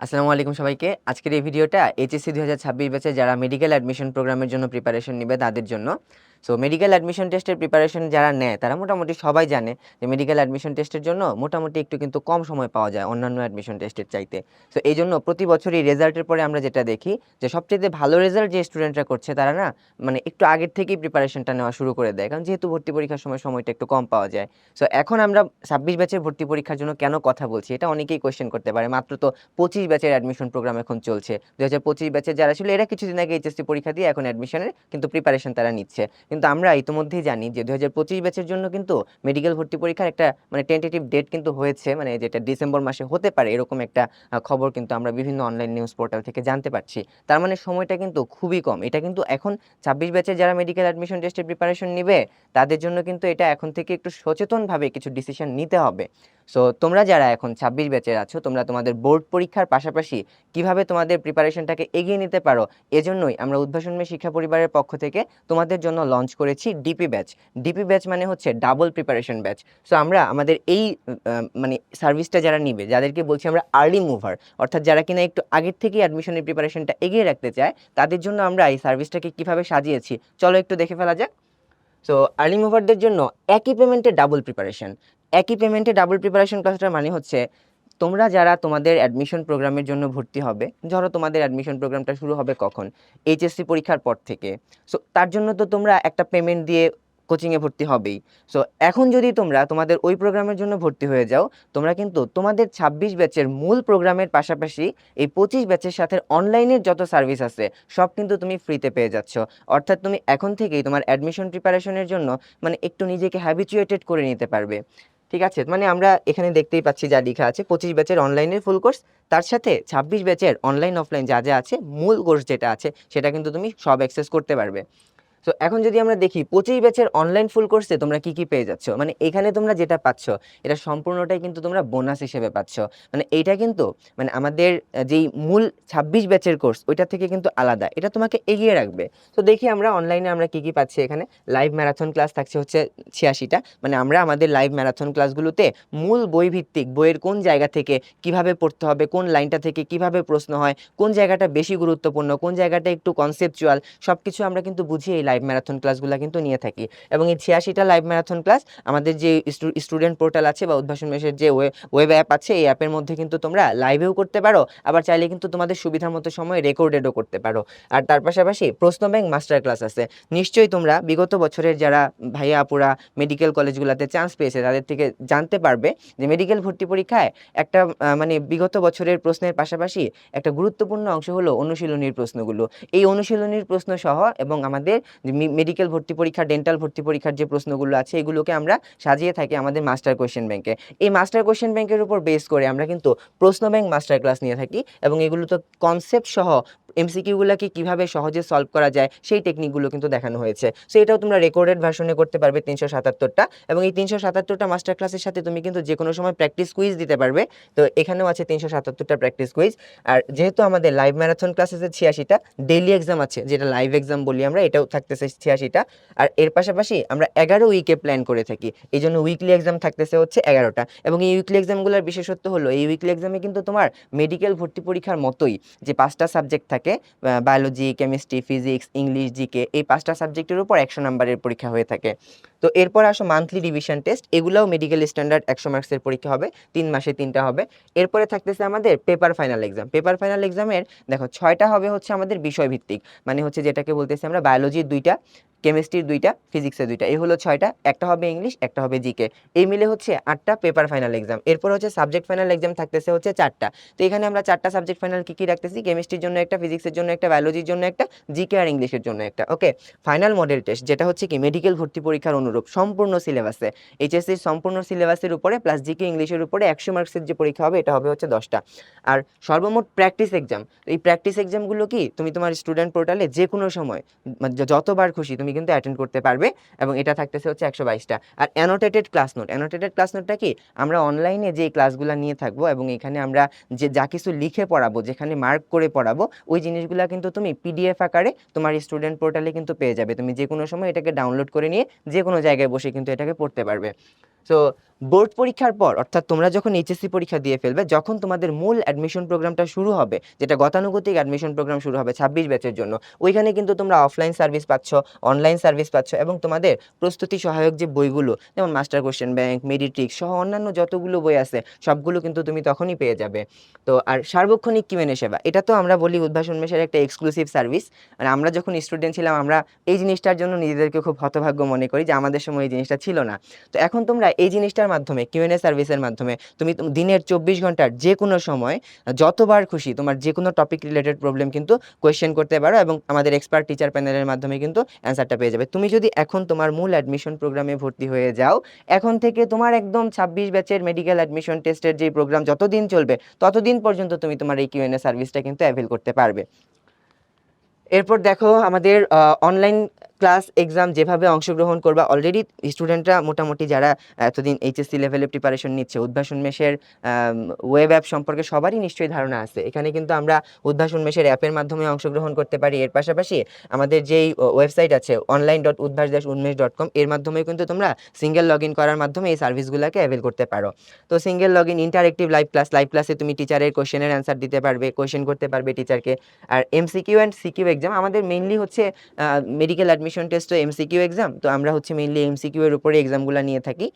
আসসালামু আলাইকুম সবাইকে। আজকের এই ভিডিওটা এইচএসসি দু হাজার ছাব্বিশ ব্যাচে যারা মেডিকেল অ্যাডমিশন প্রোগ্রামের জন্য প্রিপারেশন নেবে তাদের জন্য। সো মেডিকেল অ্যাডমিশন টেস্টের প্রিপারেশন যারা নেয়, তারা মোটামুটি সবাই জানে যে মেডিকেল অ্যাডমিশন টেস্টের জন্য মোটামুটি একটু কিন্তু কম সময় পাওয়া যায় অন্যান্য অ্যাডমিশন টেস্টের চাইতে। সো এই জন্য প্রতি বছরই রেজাল্টের পরে আমরা যেটা দেখি যে সবচেয়ে ভালো রেজাল্ট যে স্টুডেন্টরা করছে, তারা না মানে একটু আগের থেকেই প্রিপারেশনটা নেওয়া শুরু করে দেয়। কারণ যেহেতু ভর্তি পরীক্ষার সময় সময়টা একটু কম পাওয়া যায়। সো এখন আমরা ছাব্বিশ ব্যাচের ভর্তি পরীক্ষার জন্য কেন কথা বলছি, এটা অনেকেই কোয়েশ্চেন করতে পারে। মাত্র তো পঁচিশ ব্যাচের অ্যাডমিশন প্রোগ্রাম এখন চলছে। দু হাজার পঁচিশ ব্যাচের যারা ছিল, এরা কিছুদিন আগে এইচএসসি পরীক্ষা দিয়ে এখন অ্যাডমিশনের কিন্তু প্রিপারেশন তারা নিচ্ছে। কিন্তু আমরা ইতিমধ্যেই জানি যে দু হাজার পঁচিশ ব্যাচের জন্য কিন্তু মেডিকেল ভর্তি পরীক্ষার একটা মানে টেন্টেটিভ ডেট কিন্তু হয়েছে মানে যেটা ডিসেম্বর মাসে হতে পারে এরকম একটা খবর কিন্তু আমরা বিভিন্ন অনলাইন নিউজ পোর্টাল থেকে জানতে পারছি। তার মানে সময়টা কিন্তু খুবই কম। এটা কিন্তু এখন ছাব্বিশ ব্যাচের যারা মেডিকেল অ্যাডমিশন টেস্টের প্রিপারেশন নিবে, তাদের জন্য কিন্তু এটা এখন থেকে একটু সচেতনভাবে কিছু ডিসিশন নিতে হবে। সো তোমরা যারা এখন ছাব্বিশ ব্যাচের আছো, তোমরা তোমাদের বোর্ড পরীক্ষার পাশাপাশি কীভাবে তোমাদের প্রিপারেশনটাকে এগিয়ে নিতে পারো, এজন্যই আমরা উদ্ভাসনময় শিক্ষা পরিবারের পক্ষ থেকে তোমাদের জন্য লঞ্চ করেছি ডিপি ব্যাচ ডিপি ব্যাচ মানে হচ্ছে ডাবল প্রিপারেশন ব্যাচ সো আমরা আমাদের এই মানে সার্ভিসটা যারা নিবে, যাদেরকে বলছি আমরা আর্লি মুভার অর্থাৎ যারা কিনা একটু আগের থেকেই অ্যাডমিশনের প্রিপারেশনটা এগিয়ে রাখতে চায়, তাদের জন্য আমরা এই সার্ভিসটাকে কীভাবে সাজিয়েছি, চলো একটু দেখে ফেলা যাক। সো আর্লি মুভারদের জন্য একই পেমেন্টে ডাবল প্রিপারেশন একই পেমেন্টে ডাবল প্রিপারেশন কথাটার মানে হচ্ছে তোমরা যারা তোমাদের অ্যাডমিশন প্রোগ্রামের জন্য ভর্তি হবে, ধরো তোমাদের অ্যাডমিশন প্রোগ্রামটা শুরু হবে কখন? এইচএসসি পরীক্ষার পর থেকে। সো তার জন্য তো তোমরা একটা পেমেন্ট দিয়ে কোচিংয়ে ভর্তি হবেই। সো এখন যদি তোমরা তোমাদের ওই প্রোগ্রামের জন্য ভর্তি হয়ে যাও, তোমরা কিন্তু তোমাদের ছাব্বিশ ব্যাচের মূল প্রোগ্রামের পাশাপাশি এই পঁচিশ ব্যাচের সাথে অনলাইনের যত সার্ভিস আছে, সব কিন্তু তুমি ফ্রিতে পেয়ে যাচ্ছ। অর্থাৎ তুমি এখন থেকেই তোমার অ্যাডমিশন প্রিপারেশনের জন্য মানে একটু নিজেকে হ্যাবিচুয়েটেড করে নিতে পারবে। ঠিক আছে? মানে আমরা এখানে দেখতেই পাচ্ছি যা লেখা আছে, পঁচিশ ব্যাচের অনলাইনের ফুল কোর্স তার সাথে ছাব্বিশ ব্যাচের অনলাইন অফলাইন যা যা আছে, মূল কোর্স যেটা আছে, সেটা কিন্তু তুমি সব অ্যাক্সেস করতে পারবে। তো এখন যদি আমরা দেখি, পঁচিশ ব্যাচের অনলাইন ফুল কোর্সে তোমরা কি কি পেয়ে যাচ্ছ? মানে এখানে তোমরা যেটা পাচ্ছ, এটা সম্পূর্ণটাই কিন্তু তোমরা বোনাস হিসেবে পাচ্ছ। মানে এইটা কিন্তু মানে আমাদের যেই মূল ছাব্বিশ ব্যাচের কোর্স ওইটা থেকে কিন্তু আলাদা। এটা তোমাকে এগিয়ে রাখবে। তো দেখি আমরা অনলাইনে আমরা কি কি পাচ্ছি এখানে। লাইভ ম্যারাথন ক্লাস থাকছে হচ্ছে ছিয়াশিটা। মানে আমরা আমাদের লাইভ ম্যারাথন ক্লাসগুলোতে মূল বই ভিত্তিক বইয়ের কোন জায়গা থেকে কীভাবে পড়তে হবে, কোন লাইনটা থেকে কীভাবে প্রশ্ন হয়, কোন জায়গাটা বেশি গুরুত্বপূর্ণ, কোন জায়গাটা একটু কনসেপচুয়াল সব কিছু আমরা কিন্তু বুঝিয়ে লাইভ ম্যারাথন ক্লাসগুলো কিন্তু নিয়ে থাকি। এবং এই ছিয়াশিটা লাইভ ম্যারাথন ক্লাস আমাদের যে স্টুডেন্ট পোর্টাল আছে বা উদ্ভাসন মেশের যে ওয়েব অ্যাপ আছে, এই অ্যাপের মধ্যে কিন্তু তোমরা লাইভেও করতে পারো, আবার চাইলে কিন্তু তোমাদের সুবিধার মতো সময় রেকর্ডেডও করতে পারো। আর তার পাশাপাশি প্রশ্ন ব্যাংক মাস্টার ক্লাস আছে। নিশ্চয়ই তোমরা বিগত বছরের যারা ভাইয়া, আপুরা মেডিকেল কলেজগুলোতে চান্স পেয়েছে, তাদের থেকে জানতে পারবে যে মেডিকেল ভর্তি পরীক্ষায় একটা মানে বিগত বছরের প্রশ্নের পাশাপাশি একটা গুরুত্বপূর্ণ অংশ হলো অনুশীলনীর প্রশ্নগুলো। এই অনুশীলনীর প্রশ্ন সহ এবং আমাদের মেডিকেল ভর্তি পরীক্ষা ডেন্টাল ভর্তি পরীক্ষার যে প্রশ্নগুলো আছে, এগুলোকে আমরা সাজিয়ে থাকি আমাদের মাস্টার কোয়েশ্চেন ব্যাংকে এই মাস্টার কোয়েশ্চেন ব্যাংকের উপর বেস করে আমরা কিন্তু প্রশ্ন ব্যাংক মাস্টার ক্লাস নিয়ে থাকি এবং এগুলো তো কনসেপ্ট সহ এমসিকিউগুলোকে কীভাবে সহজে সলভ করা যায়, সেই টেকনিকগুলো কিন্তু দেখানো হয়েছে। সো এটাও তোমরা রেকর্ডেড ভার্সনে করতে পারবে তিনশো সাতাত্তরটা এবং এই তিনশো সাতাত্তরটা মাস্টার ক্লাসের সাথে তুমি কিন্তু যে কোনো সময় প্র্যাকটিস কুইজ দিতে পারবে। তো এখানেও আছে তিনশো সাতাত্তরটা প্র্যাকটিস কুইজ আর যেহেতু আমাদের লাইভ ম্যারাথন ক্লাসেসের ছিয়াশিটা ডেইলি এক্সাম আছে, যেটা লাইভ এক্সাম বলি আমরা, এটাও থাকতেছে ছিয়াশিটা। আর এর পাশাপাশি আমরা এগারো উইকে প্ল্যান করে থাকি। এই জন্য উইকলি এক্সাম থাকতেছে হচ্ছে এগারোটা। এবং এই উইকলি এক্সামগুলোর বিশেষত্ব হলো, এই উইকলি এক্সামে কিন্তু তোমার মেডিকেল ভর্তি পরীক্ষার মতোই যে পাঁচটা সাবজেক্ট থাকে biology chemistry physics English GK এই পাঁচটা সাবজেক্টের উপর একশো নাম্বারের পরীক্ষা হয়ে থাকে। তো এরপর আসো মান্থলি রিভিশন টেস্ট এগুলোও মেডিকেল স্ট্যান্ডার্ড একশো মার্কসের পরীক্ষা হবে, তিন মাসে তিনটা হবে। এরপরে থাকতেছে আমাদের paper final exam paper final এক্সামের দেখো, ছয়টা হবে হচ্ছে আমাদের বিষয়ভিত্তিক মানে হচ্ছে যেটাকে বলতেছি আমরা বায়োলজির দুইটা। কেমিস্ট্রির দুইটা, ফিজিক্সের দুইটা। এই হলো ছয়টা, একটা হবে ইংলিশ, একটা হবে জিকে। এই মিলে হচ্ছে আটটা পেপার ফাইনাল এক্সাম। এরপর হচ্ছে সাবজেক্ট ফাইনাল এক্সাম থাকতেছে হচ্ছে চারটা। তো এখানে আমরা চারটা সাবজেক্ট ফাইনাল কি কি রাখতেছি? কেমিস্ট্রির জন্য একটা, ফিজিক্সের জন্য একটা, বায়োলজির জন্য একটা, জিকে আর ইংলিশের জন্য একটা। ওকে? ফাইনাল মডেল টেস্ট, যেটা হচ্ছে কি, মেডিকেল ভর্তি পরীক্ষার অনুরূপ, সম্পূর্ণ সিলেবাসে। এইচএসসির সম্পূর্ণ সিলেবাসের উপরে প্লাস জিকে ইংলিশের উপরে একশো মার্কসের যে পরীক্ষা হবে, এটা হবে হচ্ছে দশটা। আর সর্বমোট প্র্যাকটিস এক্সাম, এই প্র্যাকটিস এক্সামগুলো কি, তুমি তোমার স্টুডেন্ট পোর্টালে যে কোনো সময়, যতবার খুশি, তুমি কিন্তু অ্যাটেন্ড করতে পারবে এবং এটা থাকতেছে হচ্ছে একশো বাইশটা। আর annotated class note annotated class নোটটা কি? আমরা অনলাইনে যে ক্লাসগুলো নিয়ে থাকব এবং এখানে আমরা যে, যা কিছু লিখে পড়াবো, যেখানে মার্ক করে পড়াবো, ওই জিনিসগুলো কিন্তু তুমি পিডিএফ আকারে তোমার স্টুডেন্ট পোর্টালে কিন্তু পেয়ে যাবে। তুমি যে কোনো সময় এটাকে ডাউনলোড করে নিয়ে যে কোনো জায়গায় বসে কিন্তু এটাকে পড়তে পারবে। সো বোর্ড পরীক্ষার পর, অর্থাৎ তোমরা যখন এইচএসসি পরীক্ষা দিয়ে ফেলবে, যখন তোমাদের মূল অ্যাডমিশন প্রোগ্রামটা শুরু হবে, যেটা গতানুগতিক অ্যাডমিশন প্রোগ্রাম শুরু হবে ছাব্বিশ ব্যাচের জন্য, ওইখানে কিন্তু তোমরা অফলাইন সার্ভিস পাচ্ছ অনলাইন সার্ভিস পাচ্ছ এবং তোমাদের প্রস্তুতি সহায়ক যে বইগুলো, যেমন মাস্টার কোশ্চেন ব্যাংক মেডিট্রিক্স সহ অন্যান্য যতগুলো বই আছে, সবগুলো কিন্তু তুমি তখনই পেয়ে যাবে। তো আর সার্বক্ষণিক কিউএনএ সেবা? এটা তো আমরা বলি উদ্ভাসন মেশের একটা এক্সক্লুসিভ সার্ভিস আর আমরা যখন স্টুডেন্ট ছিলাম, আমরা এই জিনিসটার জন্য নিজেদেরকে খুব হতভাগ্য মনে করি যে আমাদের সময় এই জিনিসটা ছিল না। তো এখন তোমরা এই জিনিসটার মাধ্যমে কিউএনএ সার্ভিসের মাধ্যমে, তুমি দিনের চব্বিশ ঘণ্টার যে কোনো সময় যতবার খুশি তোমার যে কোনো টপিক রিলেটেড প্রবলেম কিন্তু কোয়েশ্চেন করতে পারো এবং আমাদের এক্সপার্ট টিচার প্যানেলের মাধ্যমে কিন্তু অ্যান্সারটা পেয়ে যাবে। তুমি যদি এখন তোমার মূল অ্যাডমিশন প্রোগ্রামে ভর্তি হয়ে যাও, এখন থেকে তোমার একদম ছাব্বিশ ব্যাচের মেডিকেল অ্যাডমিশন টেস্টের যে প্রোগ্রাম যতদিন চলবে, ততদিন পর্যন্ত তুমি তোমার এই কিউএনএ সার্ভিসটা কিন্তু অ্যাভেল করতে পারবে। এরপর দেখো আমাদের অনলাইন ক্লাস এক্সাম যেভাবে অংশগ্রহণ করবা অলরেডি স্টুডেন্টরা মোটামুটি যারা এতদিন এইচএসসি লেভেলে প্রিপারেশন নিচ্ছে, উদ্ভাসন মেশের ওয়েব অ্যাপ সম্পর্কে সবারই নিশ্চয়ই ধারণা আছে। এখানে কিন্তু আমরা উদ্ভাসন মেশের অ্যাপের মাধ্যমে অংশগ্রহণ করতে পারি। এর পাশাপাশি আমাদের যেই ওয়েবসাইট আছে অনলাইন ডট উদ্ভাস দাস উন্মেষ ডট কম এর মাধ্যমে কিন্তু তোমরা সিঙ্গেল লগ ইন করার মাধ্যমে এই সার্ভিসগুলোকে অ্যাভেল করতে পারো। তো single log in interactive live class live ক্লাসে তুমি টিচারের কোশ্চেনের অ্যান্সার দিতে পারবে কোশ্চেন করতে পারবে টিচারকে আর এমসিকিউ অ্যান্ড সিকিউ এক্সাম আমাদের মেইনলি হচ্ছে মেডিকেল অ্যাডমিশন টেস্ট তো এমসিকিউ এক্সাম তো আমরা হচ্ছে মেইনলি এমসিকিউ এর উপরে এক্সামগুলো নিয়ে থাকি।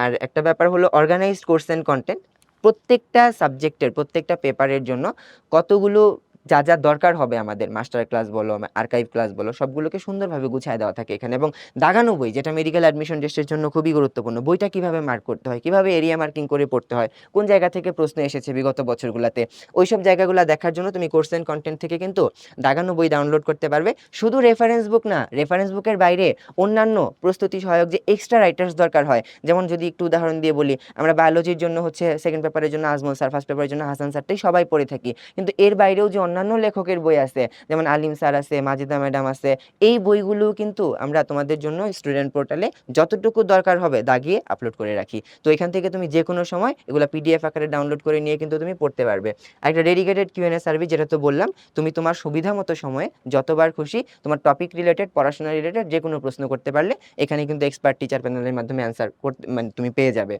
আর একটা ব্যাপার হলো অর্গানাইজড কোর্স অ্যান্ড কন্টেন্ট প্রত্যেকটা সাবজেক্টের প্রত্যেকটা পেপারের জন্য কতগুলো যা যা দরকার হবে আমাদের মাস্টার ক্লাস বলো আর্কাইভ ক্লাস বলো, সবগুলোকে সুন্দরভাবে গুছায় দেওয়া থাকে এখানে। এবং দাগানো বই, যেটা মেডিকেল অ্যাডমিশন টেস্টের জন্য খুবই গুরুত্বপূর্ণ, বইটা কীভাবে মার্ক করতে হয়, কীভাবে এরিয়া মার্কিং করে পড়তে হয়, কোন জায়গা থেকে প্রশ্ন এসেছে বিগত বছরগুলোতে ওই সব জায়গাগুলো দেখার জন্য তুমি কোর্স অ্যান্ড কন্টেন্ট থেকে কিন্তু দাগানো বই ডাউনলোড করতে পারবে। শুধু রেফারেন্স বুক না রেফারেন্স বুকের বাইরে অন্যান্য প্রস্তুতি সহায়ক যে এক্সট্রা রাইটার্স দরকার হয়, যেমন যদি একটু উদাহরণ দিয়ে বলি, আমরা বায়োলজির জন্য হচ্ছে সেকেন্ড পেপারের জন্য, আজমল স্যার ফার্স্ট পেপারের জন্য, হাসান স্যারটাই সবাই পড়ে থাকি। কিন্তু এর বাইরেও যে অন্যান্য লেখকের বই আছে, যেমন আলিম স্যার আছে, মাজিদা ম্যাডাম আছে, এই বইগুলো কিন্তু আমরা তোমাদের জন্য স্টুডেন্ট পোর্টালে যতটুকু দরকার হবে দাগিয়ে আপলোড করে রাখি। তো এখান থেকে তুমি যে কোনো সময় এগুলো পিডিএফ আকারে ডাউনলোড করে নিয়ে কিন্তু তুমি পড়তে পারবে। একটা ডেডিকেটেড কিউএনএ সার্ভিস যেটা তো বললাম, তুমি তোমার সুবিধা মতো সময়ে যতবার খুশি তোমার টপিক রিলেটেড পড়াশোনা রিলেটেড যে কোনো প্রশ্ন করতে পারলে এখানে কিন্তু এক্সপার্ট টিচার প্যানেলের মাধ্যমে অ্যান্সার করতে মানে তুমি পেয়ে যাবে।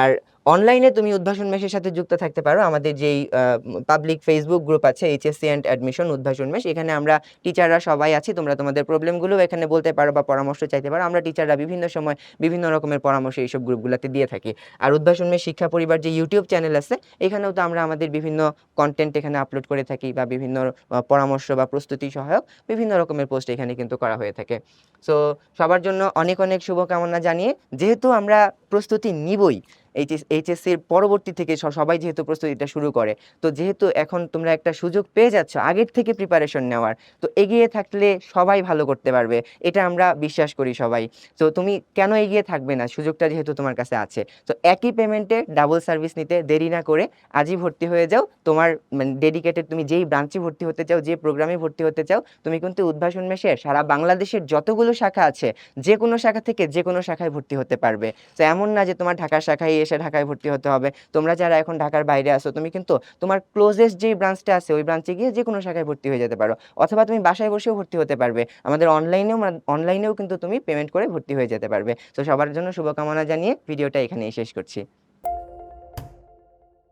আর অনলাইনে তুমি উদ্ভাসন মেশের সাথে যুক্ত থাকতে পারো। আমাদের যেই পাবলিক ফেসবুক গ্রুপ আছে এইচএসসি অ্যান্ড অ্যাডমিশন উদ্ভাসন মেশ, এখানে আমরা টিচাররা সবাই আছি। তোমরা তোমাদের প্রবলেমগুলো এখানে বলতে পারো বা পরামর্শ চাইতে পারো। আমরা টিচাররা বিভিন্ন সময় বিভিন্ন রকমের পরামর্শ এইসব গ্রুপগুলোতে দিয়ে থাকি। আর উদ্ভাসন মেশ শিক্ষা পরিবার যে ইউটিউব চ্যানেল আছে, এখানেও তো আমরা আমাদের বিভিন্ন কন্টেন্ট এখানে আপলোড করে থাকি বা বিভিন্ন পরামর্শ বা প্রস্তুতি সহায়ক বিভিন্ন রকমের পোস্ট এখানে কিন্তু করা হয়ে থাকে। সো সবার জন্য অনেক অনেক শুভকামনা জানিয়ে, যেহেতু আমরা প্রস্তুতি নিবই। এইচএস, এইচএসসির পরবর্তী থেকে সবাই যেহেতু প্রস্তুতিটা শুরু করে, তো যেহেতু এখন তোমরা একটা সুযোগ পেয়ে যাচ্ছ আগের থেকে প্রিপারেশন নেওয়ার, তো এগিয়ে থাকলে সবাই ভালো করতে পারবে, এটা আমরা বিশ্বাস করি সবাই। তো তুমি কেন এগিয়ে থাকবে না? সুযোগটা যেহেতু তোমার কাছে আছে। তো একই পেমেন্টে ডাবল সার্ভিস নিতে দেরি না করে আজই ভর্তি হয়ে যাও। তোমার মানে ডেডিকেটেড তুমি যেই ব্রাঞ্চে ভর্তি হতে চাও, যে প্রোগ্রামে ভর্তি হতে চাও, তুমি কিন্তু উদ্ভাসন মেশের সারা বাংলাদেশের যতগুলো শাখা আছে যে কোনো শাখা থেকে যে কোনো শাখায় ভর্তি হতে পারবে। তো এমন না যে তোমার ঢাকার শাখায় এসে ঢাকায় ভর্তি হতে হবে। তোমরা যারা এখন ঢাকার বাইরে আসো তুমি কিন্তু তোমার ক্লোজেস্ট যে ব্রাঞ্চটা আছে, ওই ব্রাঞ্চে গিয়ে যে কোনো শাখায় ভর্তি হয়ে যেতে পারো। অথবা তুমি বাসায় বসেও ভর্তি হতে পারবে। আমাদের অনলাইনেও অনলাইনেও কিন্তু তুমি পেমেন্ট করে ভর্তি হয়ে যেতে পারবে। তো সবার জন্য শুভকামনা জানিয়ে ভিডিওটা এখানেই শেষ করছি।